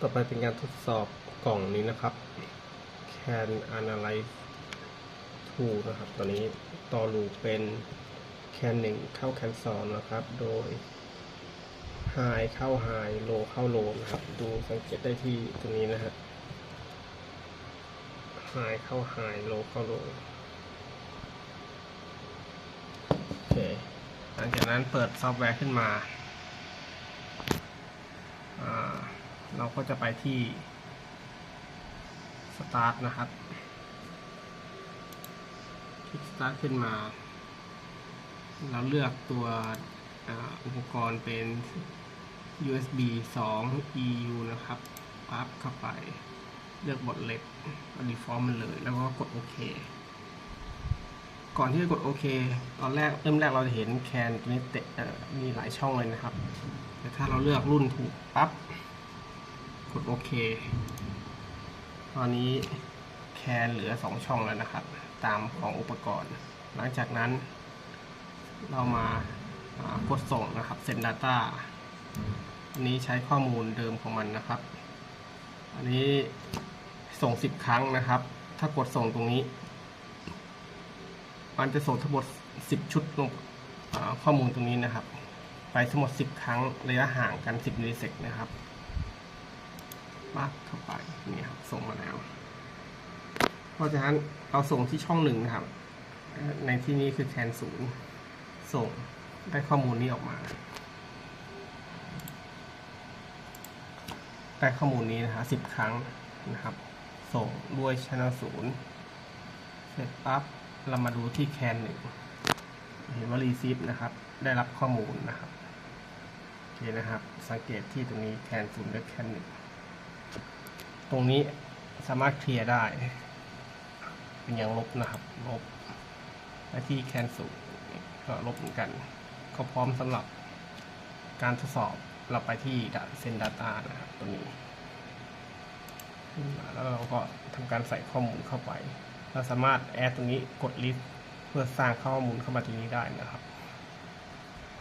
ต่อไปเป็นการทดสอบกล่องนี้นะครับ Can Analyze 2นะครับ ตอนนี้ต่อลูเป็น Can 1 เข้า Can 2 นะครับ โดย High เข้า High Low เข้า Low นะครับ ดูสังเกตได้ที่ตรงนี้นะฮะ High เข้า High Low เข้า Low โอเค หลังจากนั้นเปิดซอฟต์แวร์ขึ้นมา อ่า เราก็จะไปที่ Start นะครับ คลิก Start ขึ้นมา เราเลือกตัวอ,อุปกรณ์เป็น USB 2 EU นะครับปั๊บเข้าไป เลือกบทเล็กเอา default มันเลย แล้วก็กดโอเค ก่อนที่จะกดโอเค ตอนแรกเริ่มแรกเราจะเห็นแคนตัวนี้เตะมีหลายช่องเลยนะครับ แต่ถ้าเราเลือกรุ่นถูกปั๊บ กดโอเค ตอนนี้แคนเหลือ 2 ช่องแล้วนะครับ ตามของอุปกรณ์ หลังจากนั้น เรามากดส่งนะครับ Send Data อันนี้ใช้ข้อมูลเดิมของมันนะครับ อันนี้ส่ง 10 ครั้งนะครับ ถ้ากดส่งตรงนี้ มันจะส่งทั้งหมด 10 ชุดลงข้อมูลตรงนี้นะครับ ไปทั้งหมด 10 ครั้งระยะห่างกัน 10มิลลิเซกนะครับ ปั๊บเข้าไปนี่ครับส่งมาแล้ว เพราะฉะนั้นเราส่งที่ช่องหนึ่งนะครับ ในที่นี้คือแคนศูนย์ส่งได้ข้อมูลนี้ออกมา ได้ข้อมูลนี้นะฮะสิบครั้งนะครับ ส่งด้วยชน l ศูนย์เสร็จปั๊บเรามาดูที่แคนหนึ่งเห็นว่า receive นะครับ ได้รับข้อมูลนะครับ โอเคนะครับ สังเกตที่ตรงนี้แคนศูนย์และแคนหนึ่ง ตรงนี้สามารถเคลียร์ได้ เป็นอย่างลบนะครับลบและที่แคนศูก็ลบเหมือนกัน ก็พร้อมสำหรับการทดสอบเราไปที่เซน Data นะครับตัวนี้ขึ้นมาแล้วเราก็ทำการใส่ข้อมูลเข้าไป เราสามารถแอดตรงนี้กดลิสต์เพื่อสร้างข้อมูลเข้ามาตรงนี้ได้นะครับ